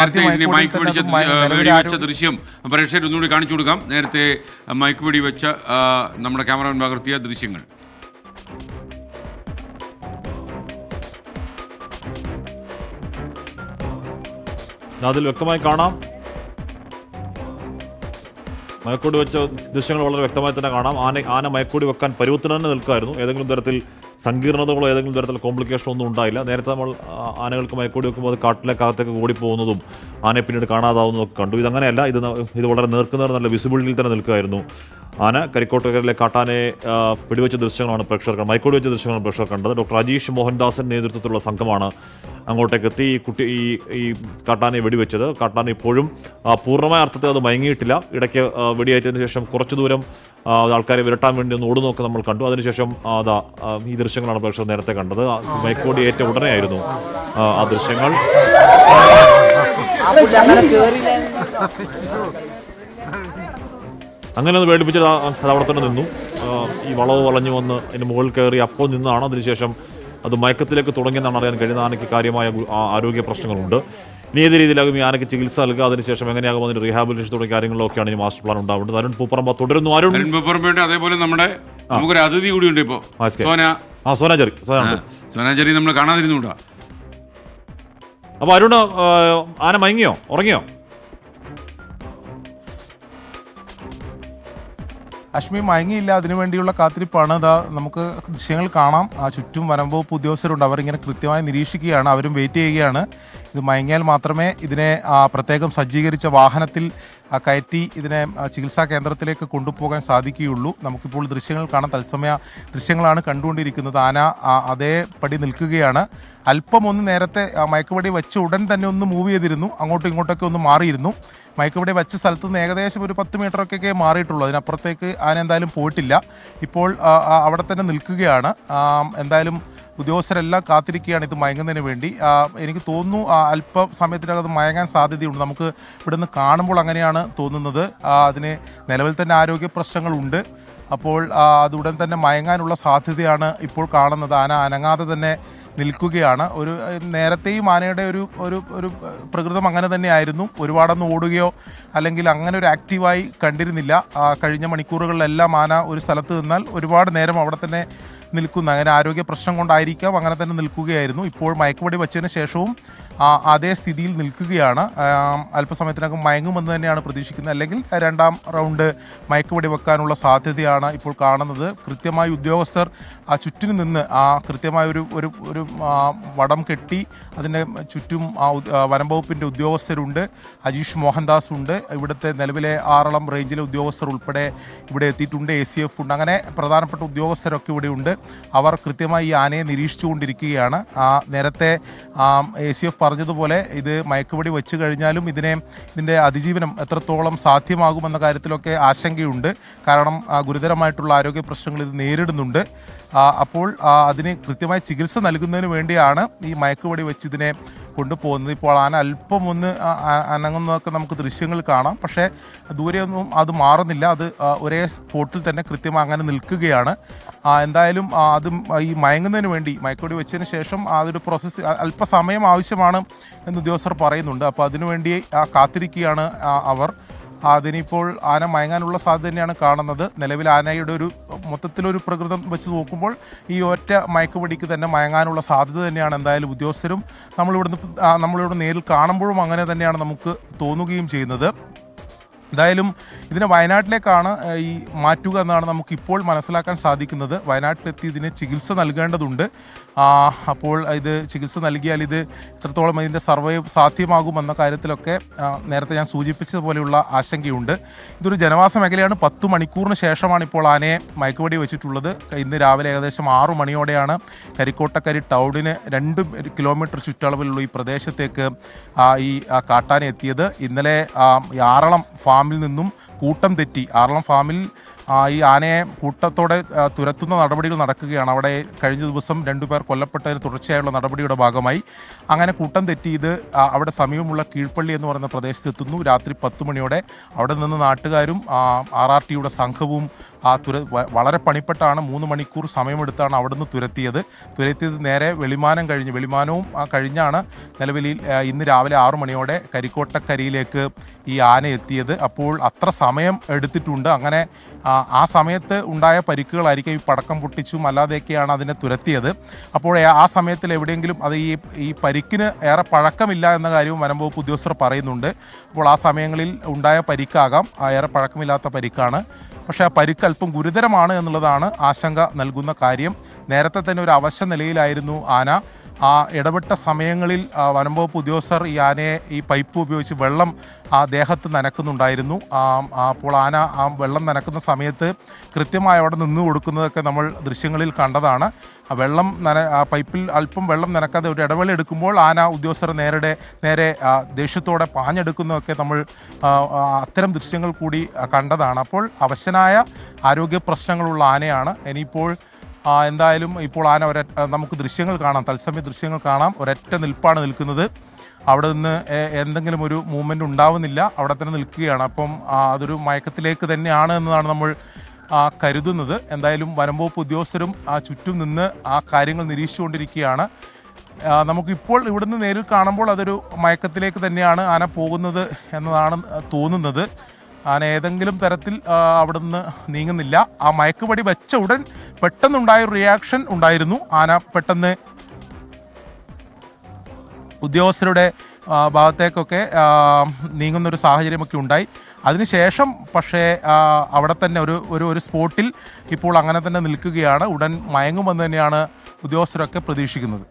നേരത്തെ ഇതിനെ മൈക്ക് വെടിച്ച വെടിവെച്ച ദൃശ്യം പ്രേക്ഷകർ ഒന്നുകൂടി കാണിച്ചു കൊടുക്കാം. നേരത്തെ മൈക്ക് വെടിവെച്ച വെച്ച നമ്മുടെ ക്യാമറമാൻ പകർത്തിയ ദൃശ്യങ്ങൾ. അതിൽ വ്യക്തമായി കാണാം. മയക്കൂടി വെച്ച ദൃശ്യങ്ങൾ വളരെ വ്യക്തമായി തന്നെ കാണാം. ആന ആന മയക്കൂടി വെക്കാൻ പരുവത്തിന് തന്നെ നിൽക്കുമായിരുന്നു. ഏതെങ്കിലും തരത്തിൽ സങ്കീർണതകളോ ഏതെങ്കിലും തരത്തിൽ കോംപ്ലിക്കേഷനോ ഒന്നും ഉണ്ടായില്ല. നേരത്തെ നമ്മൾ ആനകൾക്ക് മയക്കോടി വെക്കുമ്പോൾ അത് കാട്ടിലേക്കകത്തേക്ക് ഓടിപ്പോകുന്നതും ആനയെ പിന്നീട് കാണാതാവുന്നതും ഒക്കെ കണ്ടു. ഇതങ്ങനെയല്ല. ഇത് ഇത് വളരെ നേർക്കുന്നവർ നല്ല വിസിബിലിറ്റിയിൽ തന്നെ നിൽക്കുമായിരുന്നു ആന കരിക്കോട്ടകരിലെ കാട്ടാനെ പിടിവെച്ച ദൃശ്യങ്ങളാണ് പ്രേക്ഷകർ മൈക്കോട് വെച്ച ദൃശ്യങ്ങളാണ് പ്രേക്ഷകർ കണ്ടത് ഡോക്ടർ അജീഷ് മോഹൻദാസൻ നേതൃത്വത്തിലുള്ള സംഘമാണ് അങ്ങോട്ടേക്ക് എത്തി ഈ കുട്ടി ഈ ഈ കാട്ടാനെ വെടിവെച്ചത് കാട്ടാന ഇപ്പോഴും പൂർണമായ അർത്ഥത്തിൽ അത് മയങ്ങിയിട്ടില്ല ഇടയ്ക്ക് വെടിയേറ്റതിന് ശേഷം കുറച്ചു ദൂരം ആൾക്കാരെ വിരട്ടാൻ വേണ്ടി ഒന്ന് ഓടുന്നൊക്കെ നമ്മൾ കണ്ടു അതിനുശേഷം അതാ ഈ ദൃശ്യങ്ങളാണ് പ്രേക്ഷകർ നേരത്തെ കണ്ടത് മൈക്കോടി ഏറ്റ ഉടനെയായിരുന്നു ആ ദൃശ്യങ്ങൾ അങ്ങനെ ഒന്ന് പേടിപ്പിച്ചത് അത് അവിടെ തന്നെ നിന്നു. ഈ വളവ് വളഞ്ഞു വന്ന് അതിന്റെ മുകളിൽ കയറി അപ്പോൾ നിന്നാണ് അതിനുശേഷം അത് മയക്കത്തിലേക്ക് തുടങ്ങിയെന്നാണ് അറിയാൻ കഴിയുന്നത്. ആനയ്ക്ക് കാര്യമായ ആരോഗ്യ പ്രശ്നങ്ങളുണ്ട്. ഇനി ഏത് രീതിയിലാകും ഈ ആനയ്ക്ക് ചികിത്സ നൽകുക? അതിനുശേഷം എങ്ങനെയാകും അതിന് റീഹാബിലിറ്റേഷൻ തുടങ്ങിയ കാര്യങ്ങളിലൊക്കെയാണ് ഈ മാസ്റ്റർ പ്ലാൻ ഉണ്ടാവേണ്ടത്. അരുൺ പൂപ്പറമ്പ തുടരുന്നു. അരുൺ പെപ്പർമേട്ട് അതേപോലെ നമ്മുടെ നമുക്കൊരു അതിഥി കൂടി ഇപ്പോ. ഇപ്പോൾ സോന. ആ സോനാചേരി നമ്മൾ കാണാതിരുന്നുണ്ടോ അപ്പോൾ അരുൺ ആന മയങ്ങിയോ? ഉറങ്ങിയോ? അശ്മി മയങ്ങിയില്ല അതിനു വേണ്ടിയുള്ള കാത്തിരിപ്പാണ്. ഇതാ നമുക്ക് ദൃശ്യങ്ങൾ കാണാം. ആ ചുറ്റും വനംവകുപ്പ് ഉദ്യോഗസ്ഥരുണ്ട്. അവരിങ്ങനെ കൃത്യമായി നിരീക്ഷിക്കുകയാണ്. അവരും വെയിറ്റ് ചെയ്യുകയാണ്. ഇത് മയങ്ങിയാൽ മാത്രമേ ഇതിനെ പ്രത്യേകം സജ്ജീകരിച്ച വാഹനത്തിൽ കയറ്റി ഇതിനെ ചികിത്സാ കേന്ദ്രത്തിലേക്ക് കൊണ്ടുപോകാൻ സാധിക്കുകയുള്ളൂ. നമുക്കിപ്പോൾ ദൃശ്യങ്ങൾ കാണാൻ തത്സമയ ദൃശ്യങ്ങളാണ് കണ്ടുകൊണ്ടിരിക്കുന്നത്. ആന അതേ അതേപടി നിൽക്കുകയാണ്. അല്പം ഒന്ന് നേരത്തെ മയക്കുപടി വെച്ച് ഉടൻ തന്നെ ഒന്ന് മൂവ് ചെയ്തിരുന്നു. അങ്ങോട്ടും ഇങ്ങോട്ടൊക്കെ ഒന്ന് മാറിയിരുന്നു. മയക്കുപടി വെച്ച സ്ഥലത്ത് നിന്ന് ഏകദേശം ഒരു പത്ത് മീറ്ററൊക്കെ മാറിയിട്ടുള്ളൂ. അതിനപ്പുറത്തേക്ക് ആന എന്തായാലും പോയിട്ടില്ല. ഇപ്പോൾ അവിടെ തന്നെ നിൽക്കുകയാണ്. എന്തായാലും ഉദ്യോഗസ്ഥരെല്ലാം കാത്തിരിക്കുകയാണ് ഇത് മയങ്ങുന്നതിന് വേണ്ടി. എനിക്ക് തോന്നുന്നു അല്പ സമയത്തിനകത്ത് മയങ്ങാൻ സാധ്യതയുണ്ട്. നമുക്ക് ഇവിടുന്ന് കാണുമ്പോൾ അങ്ങനെയാണ് തോന്നുന്നത്. അതിന് നിലവിൽ തന്നെ ആരോഗ്യ പ്രശ്നങ്ങളുണ്ട്. അപ്പോൾ അത് ഉടൻ തന്നെ മയങ്ങാനുള്ള സാധ്യതയാണ് ഇപ്പോൾ കാണുന്നത്. ആന അനങ്ങാതെ തന്നെ നിൽക്കുകയാണ്. ഒരു നേരത്തെയും ആനയുടെ ഒരു ഒരു ഒരു പ്രകൃതം അങ്ങനെ തന്നെയായിരുന്നു ഒരുപാടൊന്നും ഓടുകയോ അല്ലെങ്കിൽ അങ്ങനെ ഒരു ആക്റ്റീവായി കണ്ടിരുന്നില്ല. കഴിഞ്ഞ മണിക്കൂറുകളിലെല്ലാം ആന ഒരു സ്ഥലത്ത് നിന്നാൽ ഒരുപാട് നേരം അവിടെ തന്നെ നിൽക്കുന്ന അങ്ങനെ ആരോഗ്യ പ്രശ്നം കൊണ്ടായിരിക്കാം അങ്ങനെ തന്നെ നിൽക്കുകയായിരുന്നു. ഇപ്പോൾ മയക്കുപടി വച്ചതിന് ശേഷവും അതേ സ്ഥിതിയിൽ നിൽക്കുകയാണ്. അല്പസമയത്തിനകം മയങ്ങുമെന്ന് തന്നെയാണ് പ്രതീക്ഷിക്കുന്നത്. അല്ലെങ്കിൽ രണ്ടാം റൗണ്ട് മയക്കുപടി വെക്കാനുള്ള സാധ്യതയാണ് ഇപ്പോൾ കാണുന്നത്. കൃത്യമായി ഉദ്യോഗസ്ഥർ ആ ചുറ്റിനു നിന്ന് ആ കൃത്യമായ ഒരു ഒരു ഒരു വടം കെട്ടി അതിന്റെ ചുറ്റും ആ വനംവകുപ്പിന്റെ വനം വകുപ്പിന്റെ ഉദ്യോഗസ്ഥരുണ്ട്. അജീഷ് മോഹൻദാസ് ഉണ്ട് ഇവിടുത്തെ നിലവിലെ ആറളം റേഞ്ചിലെ ഉദ്യോഗസ്ഥർ ഉൾപ്പെടെ ഇവിടെ എത്തിയിട്ടുണ്ട്. എ സി എഫ് ഉണ്ട്. അങ്ങനെ പ്രധാനപ്പെട്ട ഉദ്യോഗസ്ഥരൊക്കെ ഇവിടെ ഉണ്ട് അവർ കൃത്യമായി ഈ ആനയെ നിരീക്ഷിച്ചുകൊണ്ടിരിക്കുകയാണ്. നേരത്തെ എ സി എഫ് പറഞ്ഞതുപോലെ ഇത് മയക്കുപടി വെച്ച് കഴിഞ്ഞാലും ഇതിനെ ഇതിന്റെ അതിജീവനം എത്രത്തോളം സാധ്യമാകുമെന്ന കാര്യത്തിലൊക്കെ ആശങ്കയുണ്ട്. കാരണം ഗുരുതരമായിട്ടുള്ള ആരോഗ്യ പ്രശ്നങ്ങൾ ഇത് നേരിടുന്നുണ്ട്. അപ്പോൾ അതിന് കൃത്യമായ ചികിത്സ നൽകുന്നതിന് വേണ്ടിയാണ് ഈ മയക്കുപടി വെച്ച് ഇതിനെ കൊണ്ടുപോകുന്നത്. ഇപ്പോൾ ആന അല്പം ഒന്ന് അനങ്ങുന്നതൊക്കെ നമുക്ക് ദൃശ്യങ്ങൾ കാണാം. പക്ഷേ ദൂരെയൊന്നും അത് മാറുന്നില്ല. അത് ഒരേ സ്പോട്ടിൽ തന്നെ കൃത്യമായി അങ്ങനെ നിൽക്കുകയാണ്. എന്തായാലും അത് ഈ മയങ്ങുന്നതിന് വേണ്ടി മയക്കോടി വെച്ചതിന് ശേഷം അതൊരു പ്രോസസ്സ് അല്പസമയം ആവശ്യമാണ് എന്ന് ഉദ്യോഗസ്ഥർ പറയുന്നുണ്ട്. അപ്പോൾ അതിനുവേണ്ടി കാത്തിരിക്കുകയാണ് അവർ. അതിനിപ്പോൾ ആന മയങ്ങാനുള്ള സാധ്യത തന്നെയാണ് കാണുന്നത്. നിലവിൽ ആനയുടെ ഒരു മൊത്തത്തിലൊരു പ്രകൃതം വെച്ച് നോക്കുമ്പോൾ ഈ ഒറ്റ മയക്കുപിടിക്ക് തന്നെ മയങ്ങാനുള്ള സാധ്യത തന്നെയാണ് എന്തായാലും ഉദ്യോഗസ്ഥരും നമ്മളിവിടുന്ന് നമ്മളിവിടെ നേരിൽ കാണുമ്പോഴും അങ്ങനെ തന്നെയാണ് നമുക്ക് തോന്നുകയും ചെയ്യുന്നത്. എന്തായാലും ഇതിനെ വയനാട്ടിലേക്കാണ് ഈ മാറ്റുക എന്നാണ് നമുക്കിപ്പോൾ മനസ്സിലാക്കാൻ സാധിക്കുന്നത്. വയനാട്ടിലെത്തി ഇതിന് ചികിത്സ നൽകേണ്ടതുണ്ട്. അപ്പോൾ ഇത് ചികിത്സ നൽകിയാൽ ഇത് എത്രത്തോളം ഇതിന്റെ സർവൈവ് സാധ്യമാകുമെന്ന കാര്യത്തിലൊക്കെ നേരത്തെ ഞാൻ സൂചിപ്പിച്ചതുപോലെയുള്ള ആശങ്കയുണ്ട്. ഇതൊരു ജനവാസ മേഖലയാണ്. പത്ത് മണിക്കൂറിന് ശേഷമാണ് ഇപ്പോൾ ആനയെ മയക്കുപടി വെച്ചിട്ടുള്ളത്. ഇന്ന് രാവിലെ ഏകദേശം ആറു മണിയോടെയാണ് കരിക്കോട്ടക്കരി ടൗണിന് രണ്ട് കിലോമീറ്റർ ചുറ്റളവിലുള്ള ഈ പ്രദേശത്തേക്ക് ഈ കാട്ടാന എത്തിയത്. ഇന്നലെ ആറളം ഫാമിൽ നിന്നും കൂട്ടം തെറ്റി ആറളം ഫാമിൽ ഈ ആനയെ കൂട്ടത്തോടെ തുരത്തുന്ന നടപടികൾ നടക്കുകയാണ്. അവിടെ കഴിഞ്ഞ ദിവസം രണ്ടുപേർ കൊല്ലപ്പെട്ടതിന് തുടർച്ചയായുള്ള നടപടിയുടെ ഭാഗമായി. അങ്ങനെ കൂട്ടം തെറ്റി ഇത് അവിടെ സമീപമുള്ള കീഴ്പള്ളി എന്ന് പറയുന്ന പ്രദേശത്തെത്തുന്നു. രാത്രി പത്ത് മണിയോടെ അവിടെ നിന്ന് നാട്ടുകാരും ആർ ആർ ടിയുടെ സംഘവും തുര വളരെ പണിപ്പെട്ടാണ് മൂന്ന് മണിക്കൂർ സമയമെടുത്താണ് അവിടുന്ന് തുരത്തിയത്. തുരത്തിയത് നേരെ വെളിമാനം കഴിഞ്ഞ് വെളിമാനവും കഴിഞ്ഞാണ് നിലവിൽ ഇന്ന് രാവിലെ ആറു മണിയോടെ കരിക്കോട്ടക്കരിയിലേക്ക് ഈ ആന എത്തിയത്. അപ്പോൾ അത്ര സമയം എടുത്തിട്ടുണ്ട്. അങ്ങനെ ആ, സമയത്ത് ഉണ്ടായ പരിക്കുകളായിരിക്കും ഈ പടക്കം പൊട്ടിച്ചും അല്ലാതെയൊക്കെയാണ് അതിനെ തുരത്തിയത്. അപ്പോൾ ആ- ആ സമയത്തിൽ എവിടെയെങ്കിലും അത് ഈ ഈ പരിക്കിന് ഏറെ പഴക്കമില്ല എന്ന കാര്യവും വനം വകുപ്പ് ഉദ്യോഗസ്ഥർ പറയുന്നുണ്ട്. അപ്പോൾ ആ സമയങ്ങളിൽ ഉണ്ടായ പരിക്കാകാം. ഏറെ പഴക്കമില്ലാത്ത പരിക്കാണ്. പക്ഷേ ആ പരിക്ക് അല്പം ഗുരുതരമാണ് എന്നുള്ളതാണ് ആശങ്ക നൽകുന്ന കാര്യം. നേരത്തെ തന്നെ ഒരു അവശ്യ നിലയിലായിരുന്നു ആന. ആ ഇടപെട്ട സമയങ്ങളിൽ വനംവകുപ്പ് ഉദ്യോഗസ്ഥർ ഈ ആനയെ ഈ പൈപ്പ് ഉപയോഗിച്ച് വെള്ളം ആ ദേഹത്ത് നനക്കുന്നുണ്ടായിരുന്നു. അപ്പോൾ ആന ആ വെള്ളം നനക്കുന്ന സമയത്ത് കൃത്യമായി അവിടെ നിന്ന് കൊടുക്കുന്നതൊക്കെ നമ്മൾ ദൃശ്യങ്ങളിൽ കണ്ടതാണ്. വെള്ളം നന പൈപ്പിൽ അല്പം വെള്ളം നനക്കാതെ ഒരു ഇടവേള എടുക്കുമ്പോൾ ആന ഉദ്യോഗസ്ഥർ നേരെ നേരെ ദേഷ്യത്തോടെ പാഞ്ഞെടുക്കുന്നതൊക്കെ നമ്മൾ അത്തരം ദൃശ്യങ്ങൾ കൂടി കണ്ടതാണ്. അപ്പോൾ അവശനായ ആരോഗ്യ പ്രശ്നങ്ങളുള്ള ആനയാണ്. ഇനിയിപ്പോൾ എന്തായാലും ഇപ്പോൾ ആന ഒര നമുക്ക് ദൃശ്യങ്ങൾ കാണാം. തത്സമയ ദൃശ്യങ്ങൾ കാണാം. ഒരൊറ്റ നിൽപ്പാണ് നിൽക്കുന്നത്. അവിടെ നിന്ന് എന്തെങ്കിലും ഒരു മൂവ്മെന്റ് ഉണ്ടാവുന്നില്ല. അവിടെ തന്നെ നിൽക്കുകയാണ്. അപ്പം അതൊരു മയക്കത്തിലേക്ക് തന്നെയാണ് എന്നതാണ് നമ്മൾ കരുതുന്നത്. എന്തായാലും വനംവകുപ്പ് ഉദ്യോഗസ്ഥരും ആ ചുറ്റും നിന്ന് ആ കാര്യങ്ങൾ നിരീക്ഷിച്ചുകൊണ്ടിരിക്കുകയാണ്. നമുക്കിപ്പോൾ ഇവിടുന്ന് നേരിൽ കാണുമ്പോൾ അതൊരു മയക്കത്തിലേക്ക് തന്നെയാണ് ആന പോകുന്നത് എന്നതാണ് തോന്നുന്നത്. ആന ഏതെങ്കിലും തരത്തിൽ അവിടുന്ന് നീങ്ങുന്നില്ല. ആ മയക്കുപടി വെച്ച ഉടൻ പെട്ടെന്നുണ്ടായ റിയാക്ഷൻ ഉണ്ടായിരുന്നു. ആന പെട്ടെന്ന് ഉദ്യോഗസ്ഥരുടെ ഭാഗത്തേക്കൊക്കെ നീങ്ങുന്നൊരു സാഹചര്യമൊക്കെ ഉണ്ടായി. അതിനുശേഷം പക്ഷേ അവിടെ തന്നെ ഒരു ഒരു ഒരു സ്പോട്ടിൽ ഇപ്പോൾ അങ്ങനെ തന്നെ നിൽക്കുകയാണ്. ഉടൻ മയങ്ങുമെന്ന് തന്നെയാണ് ഉദ്യോഗസ്ഥരൊക്കെ പ്രതീക്ഷിക്കുന്നത്.